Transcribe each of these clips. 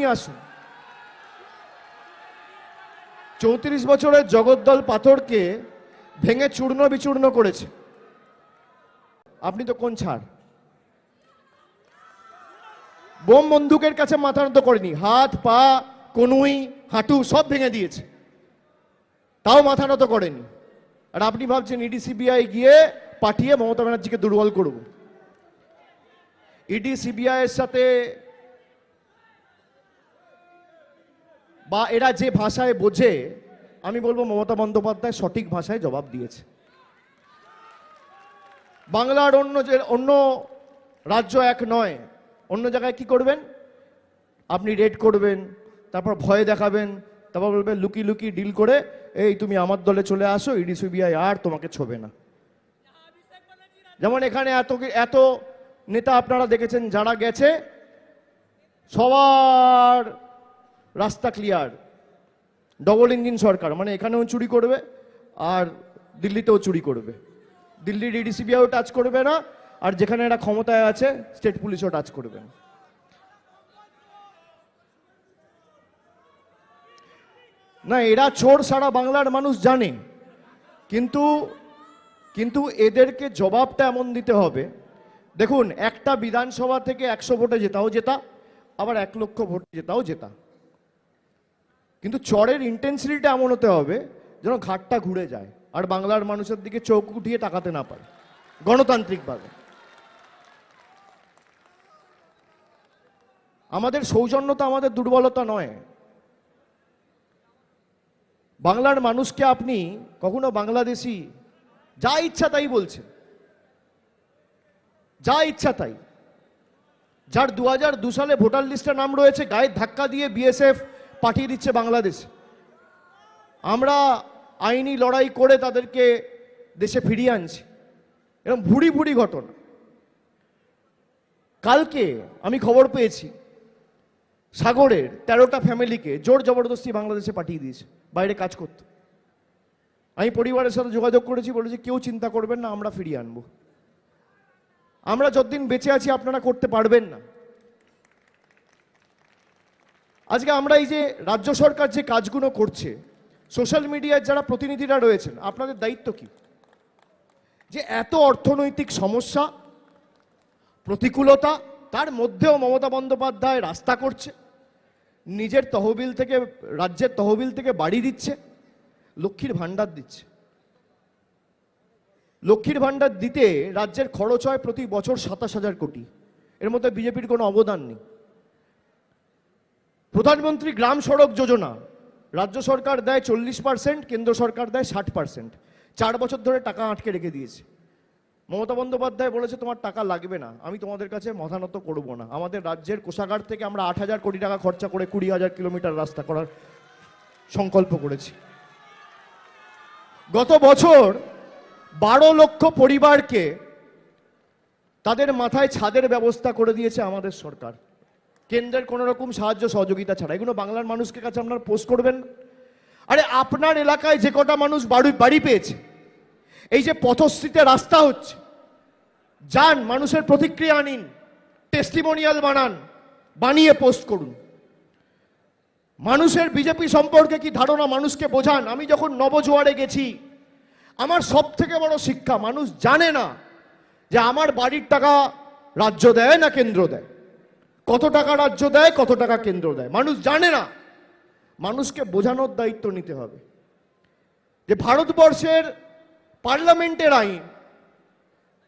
আপনি আসুন। চৌত্রিশ বছরের জগদ্দল পাথরকে ভেঙে চূর্ণ বিচূর্ণ করেছে। আপনি তো কোন ছাড়? বোম বন্দুকের কাছে মাথা নত করেনি। হাত, পা, কনুই, হাঁটু সব ভেঙে দিয়েছে। তাও মাথা নত করেনি। আর আপনি ভাবছেন ইডি, সিবিআই গিয়ে পাঠিয়ে মমতা ব্যানার্জিকে দুর্বল করব। ইডি সিবিআই এর সাথে বা এরা যে ভাষায় বোঝে, আমি বলব মমতা বন্দ্যোপাধ্যায় সঠিক ভাষায় জবাব দিয়েছে। বাংলার অন্য যে, অন্য রাজ্য এক নয়, অন্য জায়গায় কি করবেন? আপনি রেড করবেন, তারপর ভয় দেখাবেন, তারপর বলবেন, লুকি লুকি ডিল করে, এই তুমি আমার দলে চলে আসো, ইডি সিবিআই আর তোমাকে ছোবে না। যেমন এখানে এত এত নেতা আপনারা দেখেছেন, যারা গেছে, সবার রাস্তা ক্লিয়ার ডবল ইঞ্জিন সরকার মানে এখানেও চুরি করবে আর দিল্লিতেও চুরি করবে। দিল্লির ইডিসিবিআইও টাচ করবে না, আর যেখানে এরা ক্ষমতায় আছে স্টেট পুলিশও টাচ করবে না। না, এরা চোর সারা বাংলার মানুষ জানে, কিন্তু কিন্তু এদেরকে জবাবটা এমন দিতে হবে। দেখুন, একটা বিধানসভা থেকে একশো ভোটে জেতাও জেতা, আবার এক লক্ষ ভোটে জেতাও জেতা। কিন্তু চরের ইন্টেন্সিটিটা এমন হতে হবে যেন ঘাটটা ঘুরে যায়, আর বাংলার মানুষের দিকে চোখ উঠিয়ে তাকাতে না পারে, গণতান্ত্রিকভাবে। আমাদের সৌজন্যতা, আমাদের দুর্বলতা নয়। বাংলার মানুষকে আপনি কখনো বাংলাদেশি, যা ইচ্ছা তাই বলছেন, যা ইচ্ছা তাই। যার দু সালে ভোটার লিস্টে নাম রয়েছে, গায়ে ধাক্কা দিয়ে বিএসএফ পাঠিয়ে দিচ্ছে বাংলাদেশ। আমরা আইনি লড়াই করে তাদেরকে দেশে ফিরিয়ে আনছি। এরকম ভুড়ি ভুড়ি ঘটনা। কালকে আমি খবর পেয়েছি, সাগরের তেরোটা ফ্যামিলিকে জোর জবরদস্তি বাংলাদেশে পাঠিয়ে দিয়েছে, বাইরে কাজ করতে। আমি পরিবারের সাথে যোগাযোগ করেছি, বলেছি কেউ চিন্তা করবেন না, আমরা ফিরিয়ে আনব। আমরা যতদিন বেঁচে আছি, আপনারা করতে পারবেন না। আজকে আমরা এই যে রাজ্য সরকার যে কাজগুলো করছে সোশ্যাল মিডিয়ার যারা প্রতিনিধিরা রয়েছেন, আপনাদের দায়িত্ব কি? যে এত অর্থনৈতিক সমস্যা, প্রতিকূলতা, তার মধ্যেও মমতা বন্দ্যোপাধ্যায় রাস্তা করছে, নিজের তহবিল থেকে, রাজ্যের তহবিল থেকে বাড়ি দিচ্ছে, লক্ষ্মীর ভাণ্ডার দিচ্ছে। লক্ষ্মীর ভাণ্ডার দিতে রাজ্যের খরচ হয় প্রতি বছর সাতাশ হাজার কোটি। এর মধ্যে বিজেপির কোনো অবদান নেই। প্রধানমন্ত্রী গ্রাম সড়ক যোজনা। রাজ্য সরকার দেয় চল্লিশ পার্সেন্ট, কেন্দ্র সরকার দেয় ষাট পার্সেন্ট। চার বছর ধরে টাকা আটকে রেখে দিয়েছে। মমতা বন্দ্যোপাধ্যায় বলেছে, তোমার টাকা লাগবে না, আমি তোমাদের কাছে মতানত করব না। আমাদের রাজ্যের কোষাগার থেকে আমরা আট হাজার কোটি টাকা খরচা করে কুড়ি হাজার কিলোমিটার রাস্তা করার সংকল্প করেছি। গত বছর বারো লক্ষ পরিবারকে তাদের মাথায় ছাদের ব্যবস্থা করে দিয়েছে আমাদের সরকার। কেন্দ্রের কোনো রকম সাহায্য, সহযোগিতা ছাড়া। এগুলো বাংলার মানুষকে কাছে আপনারা পোস্ট করবেন। আরে আপনার এলাকায় যে কটা মানুষ বাড়ি বাড়ি পেয়েছে, এই যে পথশ্রীতে রাস্তা হচ্ছে, যান, মানুষের প্রতিক্রিয়া নিন টেস্টিমোনিয়াল বানান, বানিয়ে পোস্ট করুন। মানুষের বিজেপি সম্পর্কে কি ধারণা মানুষকে বোঝান? আমি যখন নবজোয়ারে গেছি, আমার সব থেকে বড় শিক্ষা, মানুষ জানে না যে আমার বাড়ির টাকা রাজ্য দেয় না কেন্দ্র দেয়। কত টাকা রাজ্য দেয়, কত টাকা কেন্দ্র দেয়। মানুষ জানে না। মানুষকে বোঝানোর দায়িত্ব নিতে হবে। যে ভারতবর্ষের পার্লামেন্টের আইন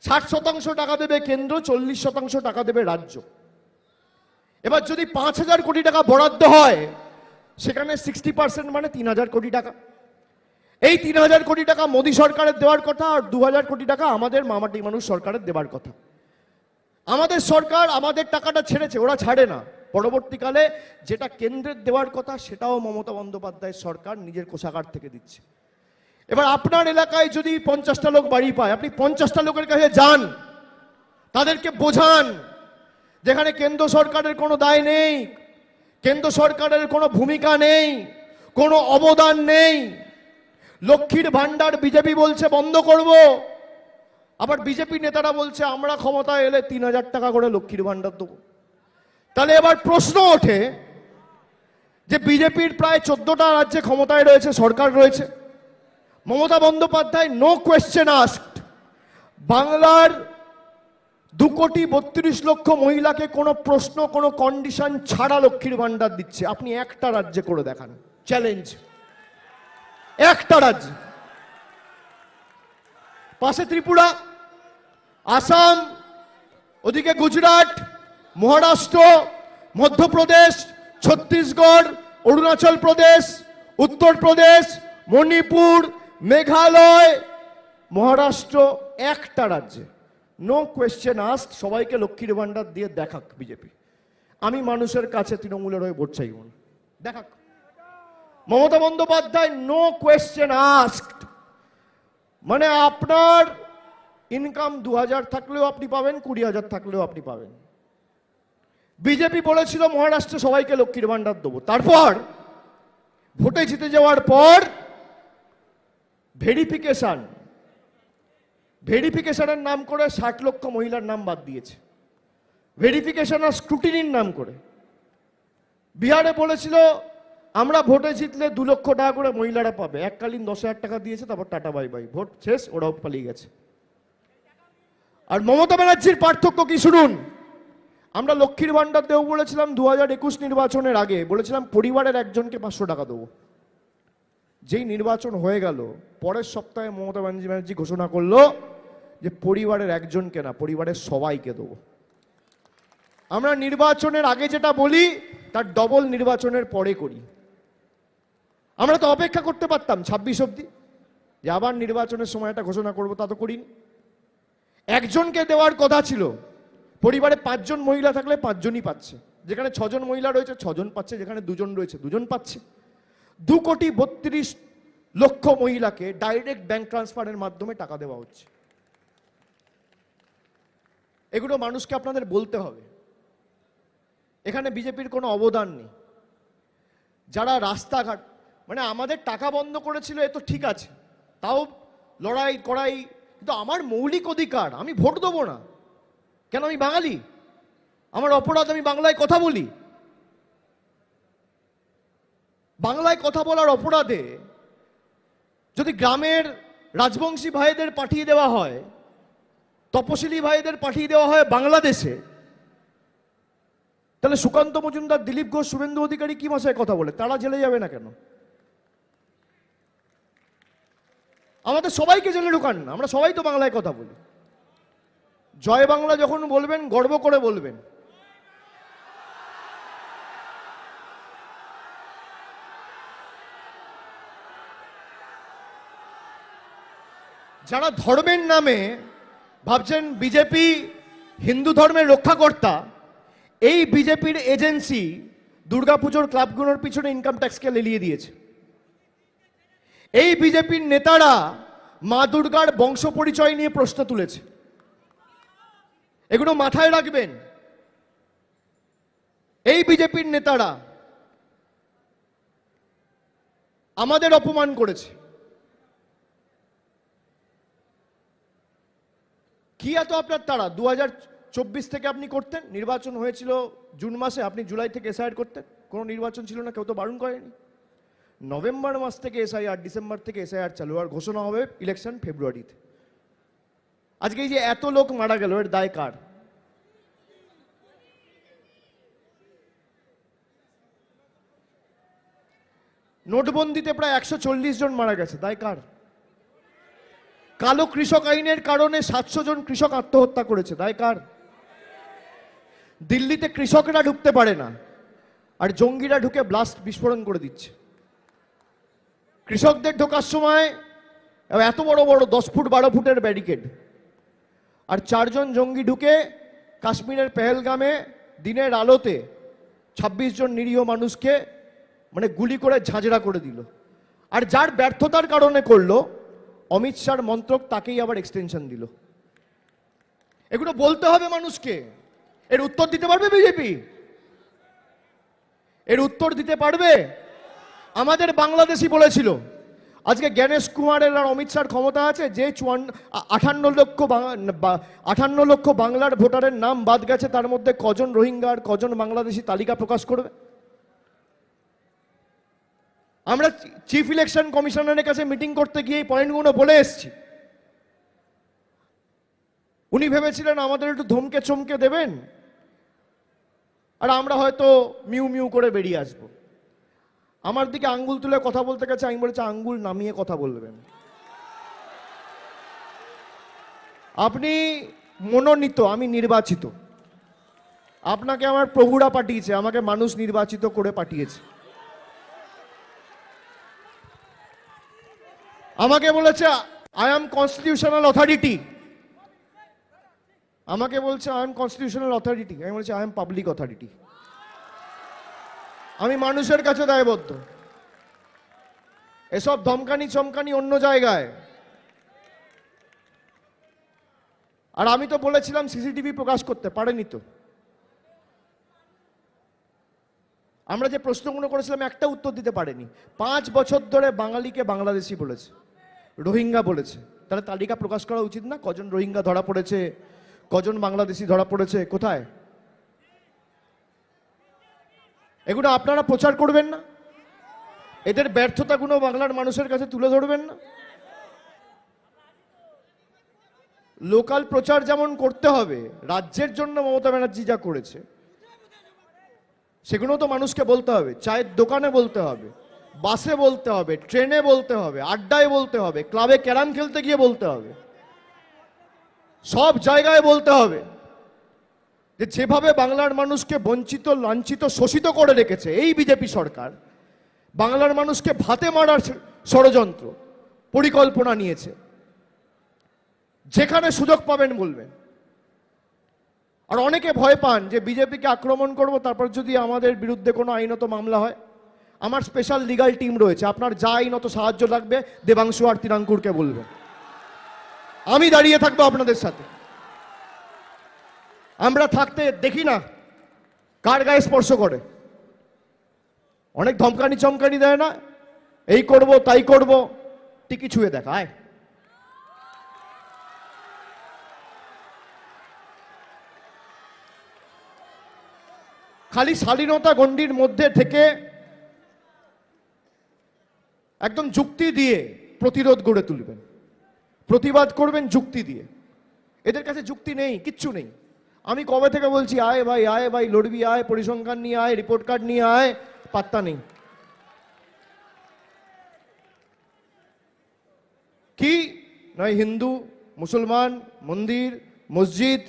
ষাট শতাংশ টাকা দেবে কেন্দ্র, চল্লিশ শতাংশ টাকা দেবে রাজ্য। এবার যদি পাঁচ হাজার কোটি টাকা বরাদ্দ হয়, সেখানে সিক্সটি পার্সেন্ট মানে তিন হাজার কোটি টাকা। এই তিন হাজার কোটি টাকা মোদী সরকারের দেওয়ার কথা আর দু হাজার কোটি টাকা আমাদের মামাটি মানুষ সরকারের দেওয়ার কথা। আমাদের সরকার আমাদের টাকাটা ছেড়েছে, ওরা ছাড়ে না। পরবর্তীকালে যেটা কেন্দ্রের দেওয়ার কথা, সেটাও মমতা বন্দ্যোপাধ্যায়ের সরকার নিজের কোষাগার থেকে দিচ্ছে। এবার আপনার এলাকায় যদি পঞ্চাশটা লোক বাড়ি পায়, আপনি পঞ্চাশটা লোকের কাছে যান, তাদেরকে বোঝান, যেখানে কেন্দ্র সরকারের কোনো দায় নেই, কেন্দ্র সরকারের কোনো ভূমিকা নেই, কোনো অবদান নেই। লক্ষ্মীর ভাণ্ডার বিজেপি বলছে, বন্ধ করব। আবার বিজেপি নেতারা বলছে, আমরা ক্ষমতায় এলে তিন হাজার টাকা করে লক্ষ্মীর ভাণ্ডার দেবো। তাহলে এবার প্রশ্ন ওঠে যে বিজেপির প্রায় চোদ্দটা রাজ্যে ক্ষমতায় রয়েছে, সরকার রয়েছে। Mamata Bandyopadhyay no question asked বাংলার দু কোটি বত্রিশ লক্ষ মহিলাকে কোনো প্রশ্ন, কোনো কন্ডিশন ছাড়া লক্ষ্মীর ভাণ্ডার দিচ্ছে। আপনি একটা রাজ্যে করে দেখান। চ্যালেঞ্জ একটা রাজ্য। পাশে ত্রিপুরা। আসাম, ওদিকে গুজরাট, মহারাষ্ট্র, মধ্যপ্রদেশ, ছত্তিশগড়, অরুণাচল প্রদেশ, উত্তরপ্রদেশ, মণিপুর, মেঘালয়, মহারাষ্ট্র, একটা রাজ্যে। নো কোয়েশ্চেন আস্ক সবাইকে লক্ষ্মীর ভাণ্ডার দিয়ে দেখাক বিজেপি। আমি মানুষের কাছে তৃণমূলের হয়ে ভোট চাইব না। দেখাক। Mamata Bandyopadhyay no question asked মানে আপনার ইনকাম দু হাজার থাকলেও আপনি পাবেন, কুড়ি হাজার থাকলেও আপনি পাবেন। বিজেপি বলেছিল, মহারাষ্ট্রে সবাইকে লক্ষ্মীর ভাণ্ডার দেবো। তারপর, ভোটে জিতে যাওয়ার পর ভেরিফিকেশন ভেরিফিকেশানের নাম করে ষাট লক্ষ মহিলার নাম বাদ দিয়েছে। ভেরিফিকেশান আর স্ক্রুটিনির নাম করে। বিহারে বলেছিল, আমরা ভোটে জিতলে দু লক্ষ টাকা করে মহিলারা পাবে। এককালীন দশ হাজার টাকা দিয়েছে, তারপর টাটা, বাই বাই। ভোট শেষ, ওরাও পালিয়ে গেছে। আর মমতা ব্যানার্জির পার্থক্য কি শুনুন? আমরা লক্ষ্মীর ভাণ্ডার দেবো বলেছিলাম দু হাজার একুশ নির্বাচনের আগে। বলেছিলাম পরিবারের একজনকে পাঁচশো টাকা দেবো। যেই নির্বাচন হয়ে গেল, পরের সপ্তাহে মমতা ব্যানার্জি ব্যানার্জি ঘোষণা করল যে পরিবারের একজনকে না, পরিবারের সবাইকে দেবো। আমরা নির্বাচনের আগে যেটা বলি, তার ডবল নির্বাচনের পরে করি। আমরা তো অপেক্ষা করতে পারতাম ছাব্বিশ অবধি। যে আবার নির্বাচনের সময় একটা ঘোষণা করব, তা তো করিনি। একজনকে দেওয়ার কথা ছিল। পরিবারে পাঁচজন মহিলা থাকলে পাঁচজনই পাচ্ছে। যেখানে ছজন মহিলা রয়েছে, ছজন পাচ্ছে। যেখানে দুজন রয়েছে, দুজন পাচ্ছে। দু কোটি বত্রিশ লক্ষ মহিলাকে ডাইরেক্ট ব্যাংক ট্রান্সফারের মাধ্যমে টাকা দেওয়া হচ্ছে। এগুলো মানুষকে আপনাদের বলতে হবে। এখানে বিজেপির কোনো অবদান নেই। যারা রাস্তাঘাট মানে আমাদের টাকা বন্ধ করেছিল, এ তো ঠিক আছে। তাও লড়াই করাই কিন্তু আমার মৌলিক অধিকার, আমি ভোট দেবো না। কেন আমি বাঙালি? আমার অপরাধ, আমি বাংলায় কথা বলি। বাংলায় কথা বলার অপরাধে যদি গ্রামের রাজবংশী ভাইদের পাঠিয়ে দেওয়া হয়, তপশিলি ভাইদের পাঠিয়ে দেওয়া হয় বাংলাদেশে, তাহলে সুকান্ত মজুমদার, দিলীপ ঘোষ, শুভেন্দু অধিকারী কি ভাষায় কথা বলে? তারা জেলে যাবে না কেন? আমাদের সবাইকে জেলে ঢুকান না, আমরা সবাই তো বাংলায় কথা বলি। জয় বাংলা যখন বলবেন, গর্ব করে বলবেন। যারা ধর্মের নামে ভাবছেন বিজেপি হিন্দু ধর্মের রক্ষাকর্তা, এই বিজেপির এজেন্সি দুর্গাপুজোর ক্লাবগুলোর পিছনে ইনকাম ট্যাক্সকে লেলিয়ে দিয়েছে। এই বিজেপির নেতারা মা দুর্গার বংশ পরিচয় নিয়ে প্রশ্ন তুলেছে। এগুলো মাথায় রাখবেন। এই বিজেপির নেতারা আমাদের অপমান করেছে। কি এত আপনার তারা দু চব্বিশ থেকে আপনি করতেন? নির্বাচন হয়েছিল জুন মাসে, আপনি জুলাই থেকে এসআইআর করতেন? কোনো নির্বাচন ছিল না? কেউ তো বারণ করেনি? নভেম্বর মাস থেকে এসআইআর ডিসেম্বর থেকে এসআইআর চালু আর ঘোষণা হবে ইলেকশন ফেব্রুয়ারিতে আজকে এই যে এত লোক মারা গেল, এর দায় কার? নোটবন্দিতে প্রায় একশো চল্লিশ জন মারা গেছে, দায় কার? কালো কৃষক আইনের কারণে সাতশো জন কৃষক আত্মহত্যা করেছে, দায় কার? দিল্লিতে কৃষকরা ঢুকতে পারে না, আর জঙ্গিরা ঢুকে ব্লাস্ট বিস্ফোরণ করে দিচ্ছে। কৃষকদের ঢোকার সময় এত বড় বড় দশ ফুট, বারো ফুটের ব্যারিকেড। আর চারজন জঙ্গি ঢুকে কাশ্মীরের পেহেলগামে দিনের আলোতে ২৬ জন নিরীহ মানুষকে মানে গুলি করে ঝাঁঝরা করে দিল। আর যার ব্যর্থতার কারণে করল, অমিত শাহর মন্ত্রক তাকেই আবার এক্সটেনশন দিল। এগুলো বলতে হবে মানুষকে। এর উত্তর দিতে পারবে বিজেপি? এর উত্তর দিতে পারবে আমাদের বাংলাদেশি বলেছিল। আজকে জ্ঞানেশ কুমারের আর অমিত শাহর ক্ষমতা আছে, যে চুয়ান্ন আঠান্ন লক্ষ আটান্ন লক্ষ বাংলার ভোটারের নাম বাদ গেছে, তার মধ্যে কজন রোহিঙ্গা আর কজন বাংলাদেশি তালিকা প্রকাশ করবে? আমরা চিফ ইলেকশন কমিশনারের কাছে মিটিং করতে গিয়ে এই পয়েন্টগুলো বলে এসেছি। উনি ভেবেছিলেন আমাদের একটু ধমকে চমকে দেবেন, আর আমরা হয়তো মিউ মিউ করে বেরিয়ে আসব। আমার দিকে আঙ্গুল তুলে কথা বলতে গেছে, আমি বলেছি, আঙ্গুল নামিয়ে কথা বলবেন। আপনি মনোনীত, আমি নির্বাচিত। আপনাকে আমার প্রভুরা পাঠিয়েছে, আমাকে মানুষ নির্বাচিত করে পাঠিয়েছে। আমাকে বলেছে আই এম কনস্টিটিউশনাল অথরিটি আমাকে বলছে আই এম কনস্টিটিউশনাল অথরিটি আমি বলছি আই এম পাবলিক অথরিটি আমি মানুষের কাছে দায়বদ্ধ। এসব ধমকানি চমকানি অন্য জায়গায়। আর আমি তো বলেছিলাম সিসিটিভি প্রকাশ করতে, পারেনি তো। আমরা যে প্রশ্নগুলো করেছিলাম, একটা উত্তর দিতে পারেনি। পাঁচ বছর ধরে বাঙালিকে বাংলাদেশি বলেছে, রোহিঙ্গা বলেছে। তাহলে তালিকা প্রকাশ করা উচিত না? কজন রোহিঙ্গা ধরা পড়েছে? কজন বাংলাদেশি ধরা পড়েছে? কোথায়? এগুলো আপনারা প্রচার করবেন না। এদের ব্যর্থতাগুলো বাংলার মানুষের কাছে তুলে ধরবেন না। লোকাল প্রচার যেমন করতে হবে, রাজ্যের জন্য মমতা ব্যানার্জি যা করেছে, সেগুলো তো মানুষকে বলতে হবে। চায়ের দোকানে বলতে হবে, বাসে বলতে হবে, ট্রেনে বলতে হবে, আড্ডায় বলতে হবে, ক্লাবে ক্যারাম খেলতে গিয়ে বলতে হবে, সব জায়গায় বলতে হবে। যে যেভাবে বাংলার মানুষকে বঞ্চিত, লাঞ্ছিত, শোষিত করে রেখেছে, এই বিজেপি সরকার, বাংলার মানুষকে ভাতে মারার ষড়যন্ত্র, পরিকল্পনা নিয়েছে। যেখানে সুযোগ পাবেন বলবেন। আর অনেকে ভয় পান যে বিজেপিকে আক্রমণ করব, তারপর যদি আমাদের বিরুদ্ধে কোনো আইনত মামলা হয়। আমার স্পেশাল লিগাল টিম রয়েছে, আপনার যা আইনত সাহায্য লাগবে, দেবাংশু আর তিরাঙ্কুরকে বলবেন। আমি দাঁড়িয়ে থাকব আপনাদের সাথে। আমরা থাকতে দেখি না। কার গায়ে স্পর্শ করে? অনেক ধমকানি চমকানি দেয় না? এই করব, তাই করব, টিকি ছুঁয়ে দেখায় খালি শালীনতা গণ্ডির মধ্যে থেকে একদম যুক্তি দিয়ে প্রতিরোধ গড়ে তুলবেন। প্রতিবাদ করবেন যুক্তি দিয়ে। এদের কাছে যুক্তি নেই, কিচ্ছু নেই। আমি কবে থেকে বলছি, আয় ভাই আয় ভাই, লড়বি, আয়, পরিসংখ্যান নিয়ে আয় রিপোর্ট কার্ড নিয়ে আয়, পাত্তা নেই। কি? নয় হিন্দু, মুসলমান, মন্দির, মসজিদ।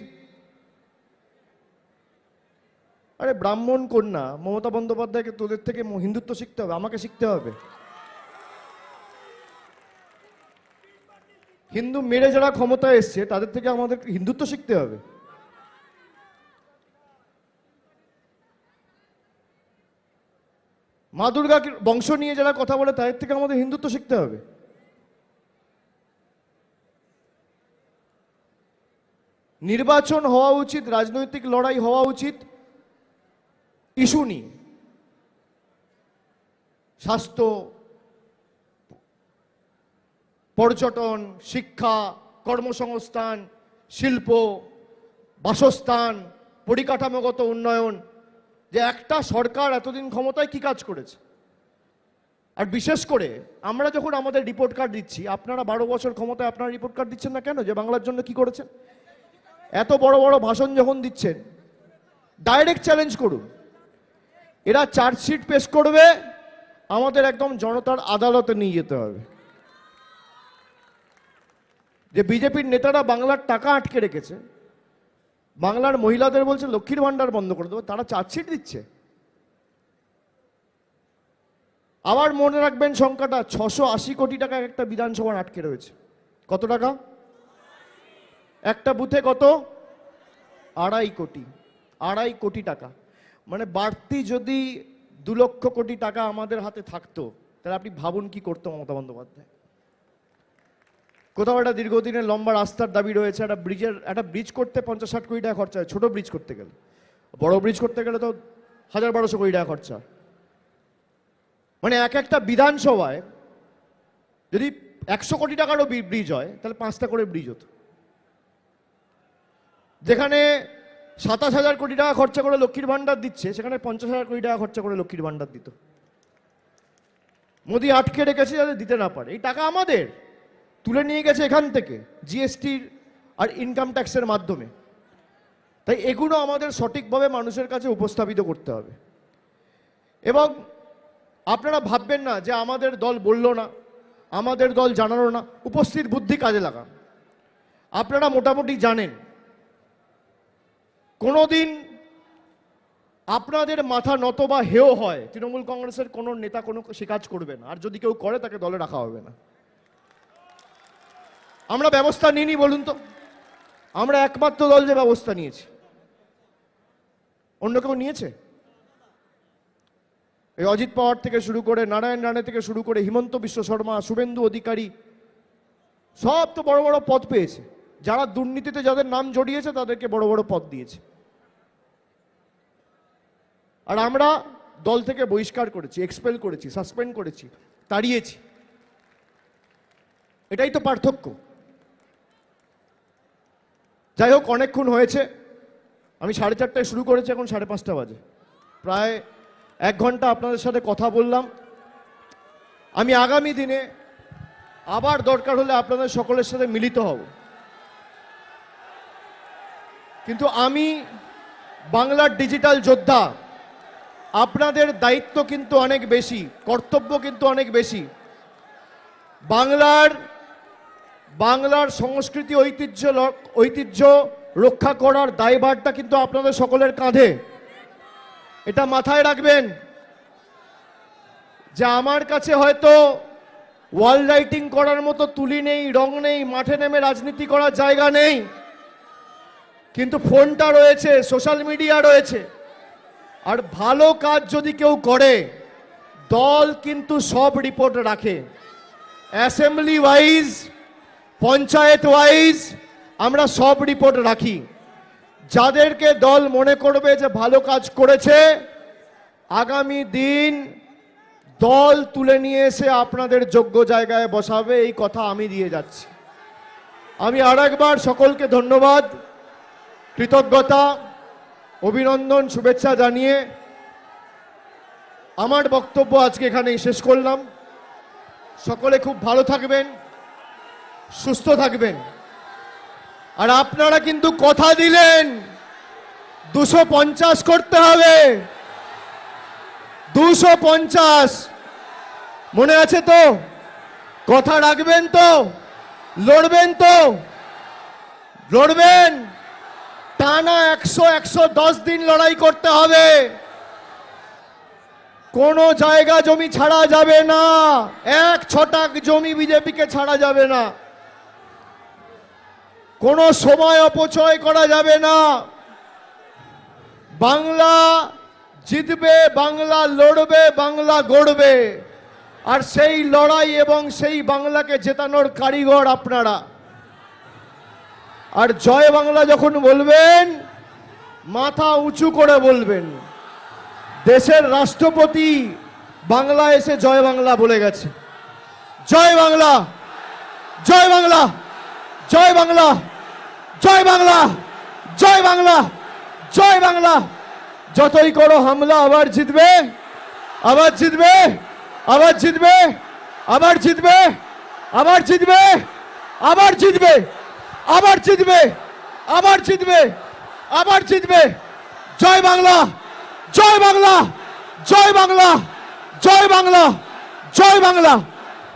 আরে ব্রাহ্মণ কন্যা, মমতা বন্দ্যোপাধ্যায়কে তোদের থেকে হিন্দুত্ব শিখতে হবে, আমাকে শিখতে হবে। হিন্দু মেরে যারা ক্ষমতায় এসছে, তাদের থেকে আমাদের হিন্দুত্ব শিখতে হবে। মা দুর্গা বংশ নিয়ে যারা কথা বলে, তাদের থেকে আমাদের হিন্দুত্ব শিখতে হবে। নির্বাচন হওয়া উচিত, রাজনৈতিক লড়াই হওয়া উচিত, ইস্যু নিয়ে। স্বাস্থ্য, পর্যটন, শিক্ষা, কর্মসংস্থান, শিল্প, বাসস্থান, পরিকাঠামোগত উন্নয়ন যে একটা সরকার এতদিন ক্ষমতায় কি কাজ করেছে? আর বিশেষ করে, আমরা যখন আমাদের রিপোর্ট কার্ড দিচ্ছি, আপনারা বারো বছর ক্ষমতায় আপনারা রিপোর্ট কার্ড দিচ্ছেন না কেন? যে বাংলার জন্য কি করেছেন? এত বড় বড় ভাষণ যখন দিচ্ছেন ডাইরেক্ট চ্যালেঞ্জ করুন। এরা চার্জশিট পেশ করবে, আমাদের একদম জনতার আদালতে নিয়ে যেতে হবে। যে বিজেপির নেতারা বাংলার টাকা আটকে রেখেছে বাংলার মহিলাদের বলছে, লক্ষ্মীর ভাণ্ডার বন্ধ করে দেবো, তারা চার্জশিট দিচ্ছে। আবার মনে রাখবেন সংখ্যাটা, ছশো আশি কোটি টাকা একটা বিধানসভার আটকে রয়েছে। কত টাকা? একটা বুথে কত? আড়াই কোটি আড়াই কোটি টাকা। মানে বাড়তি যদি দু লক্ষ কোটি টাকা আমাদের হাতে থাকতো, তাহলে আপনি ভাবুন কি করতো মমতা বন্দ্যোপাধ্যায়। কোথাও একটা দীর্ঘদিনের লম্বা রাস্তার দাবি রয়েছে, একটা ব্রিজের একটা ব্রিজ করতে পঞ্চাশ ষাট কোটি টাকা খরচা হয়। ছোটো ব্রিজ করতে গেলে। বড় ব্রিজ করতে গেলে তো হাজার বারোশো কোটি টাকা খরচা। মানে এক একটা বিধানসভায় যদি একশো কোটি টাকারও ব্রিজ হয়, তাহলে পাঁচটা করে ব্রিজ হতো। যেখানে সাতাশ হাজার কোটি টাকা খরচা করে লক্ষ্মীর ভাণ্ডার দিচ্ছে, সেখানে পঞ্চাশ হাজার কোটি টাকা খরচা করে লক্ষ্মীর ভাণ্ডার দিত। মোদি আটকে রেখেছে যাতে দিতে না পারে। এই টাকা আমাদের। তুলে নিয়ে গেছে এখান থেকে জিএসটির আর ইনকাম ট্যাক্সের মাধ্যমে। তাই এগুলো আমাদের সঠিকভাবে মানুষের কাছে উপস্থাপিত করতে হবে। এবং আপনারা ভাববেন না যে আমাদের দল বলল না, আমাদের দল জানালো না, উপস্থিত বুদ্ধি কাজে লাগান। আপনারা মোটামুটি জানেন, কোনোদিন আপনাদের মাথা নত বা হেও হয়, তৃণমূল কংগ্রেসের কোনো নেতা কোনো সে কাজ করবে না, আর যদি কেউ করে, তাকে দলে রাখা হবে না। আমরা ব্যবস্থা নিইনি বলুন তো। আমরা একমাত্র দল যে ব্যবস্থা নিয়েছি। অন্য কেউ নিয়েছে? এই অজিত পাওয়ার থেকে শুরু করে নারায়ণ রানে থেকে শুরু করে হিমন্ত বিশ্ব শর্মা, শুভেন্দু অধিকারী, সব তো বড় বড় পদ পেয়েছে। যারা দুর্নীতিতে যাদের নাম জড়িয়েছে তাদেরকে বড় বড় পদ দিয়েছে। আর আমরা দল থেকে বহিষ্কার করেছি এক্সপেল করেছি সাসপেন্ড করেছি, তাড়িয়েছি। এটাই তো পার্থক্য। যাই হোক, অনেকক্ষণ হয়েছে। আমি সাড়ে চারটায় শুরু করেছি, এখন সাড়ে পাঁচটা বাজে। প্রায় এক ঘণ্টা আপনাদের সাথে কথা বললাম। আমি আগামী দিনে আবার দরকার হলে আপনাদের সকলের সাথে মিলিত হব। কিন্তু আমি বাংলার ডিজিটাল যোদ্ধা, আপনাদের দায়িত্ব কিন্তু অনেক বেশি, কর্তব্য কিন্তু অনেক বেশি। বাংলার বাংলার সংস্কৃতি ঐতিহ্য ঐতিহ্য রক্ষা করার দায়ভারটা কিন্তু আপনাদের সকলের কাঁধে। এটা মাথায় রাখবেন যে আমার কাছে হয়তো ওয়াল রাইটিং করার মতো তুলি নেই, রং নেই, মাঠে নেমে রাজনীতি করার জায়গা নেই। কিন্তু ফোনটা রয়েছে, সোশ্যাল মিডিয়া রয়েছে। আর ভালো কাজ যদি কেউ করে, দল কিন্তু সব রিপোর্ট রাখে। অ্যাসেম্বলি ওয়াইজ পঞ্চায়েত ওয়াইজ আমরা সব রিপোর্ট রাখি। যাদেরকে দল মনে করবে যে ভালো কাজ করেছে, আগামী দিন দল তুলে নিয়ে এসে আপনাদের যোগ্য জায়গায় বসাবে, এই কথা আমি দিয়ে যাচ্ছি। আমি আরেকবার সকলকে ধন্যবাদ, কৃতজ্ঞতা, অভিনন্দন, শুভেচ্ছা জানিয়ে আমার বক্তব্য আজকে এখানেই শেষ করলাম। সকলে খুব ভালো থাকবেন। সুস্থ থাকবেন। আর আপনারা কিন্তু কথা দিলেন, দুশো পঞ্চাশ করতে হবে। দুশো পঞ্চাশ। মনে আছে তো? কথা রাখবেন তো? লড়বেন তো? লড়বেন? টানা একশো একশো দশ দিন লড়াই করতে হবে। কোনো জায়গা জমি ছাড়া যাবে না। এক ছটাক জমি বিজেপিকে ছাড়া যাবে না। কোনো সময় অপচয় করা যাবে না। বাংলা জিতবে, বাংলা লড়বে, বাংলা গড়বে। আর সেই লড়াই এবং সেই বাংলাকে জেতানোর কারিগর আপনারা। আর জয় বাংলা যখন বলবেন, মাথা উঁচু করে বলবেন। দেশের রাষ্ট্রপতি বাংলা এসে জয় বাংলা বলে গেছে। জয় বাংলা! জয় বাংলা! জয় বাংলা! জয় বাংলা জয় বাংলা জয় বাংলা। যতই করো হামলা, আবার জিতবে আবার জিতবে আবার জিতবে আবার জিতবে আবার জিতবে আবার জিতবে আবার জিতবে আবার জিতবে আবার জিতবে। জয় বাংলা জয় বাংলা জয় বাংলা জয় বাংলা জয় বাংলা।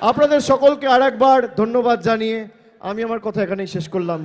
আপনাদের সকলকে আরেকবার ধন্যবাদ জানিয়ে আমি আমার কথা এখানেই শেষ করলাম।